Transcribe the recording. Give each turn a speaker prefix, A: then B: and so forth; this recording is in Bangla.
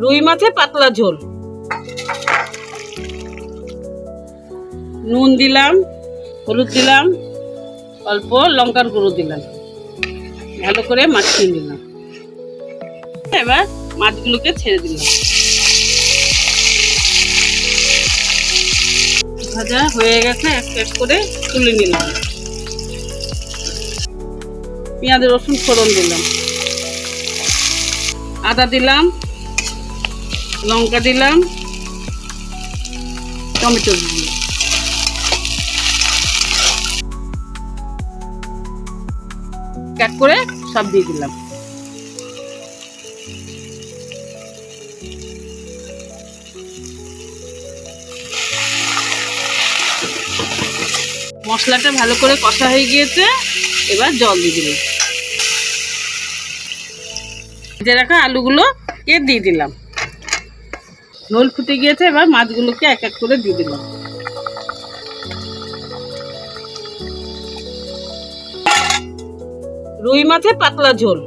A: রুই মাছে পাতলা ঝোল। নুন দিলাম, হলুদ দিলাম, অল্প লঙ্কার গুঁড়ো দিলাম। ভালো করে মাখিয়ে নিলাম। এবার মাছগুলোকে ছেড়ে দিলাম। ভাজা হয়ে গেছে, এক এক করে তুলে নিলাম। পেঁয়াজ রসুন ফোড়ন দিলাম। আদা দিলাম লঙ্কা দিলাম, টমেটো দিলাম। এক করে সব দিয়ে দিলাম। মশলাটা ভালো করে কষা হয়ে গিয়েছে, এবার জল দিয়ে দিলাম। ভেজে রাখা আলুগুলো কে দিয়ে দিলাম। ঝোল ফুটে গিয়েছে এবার মাছগুলোকে এক এক করে দিয়ে দিলাম রুই মাছের পাতলা ঝোল।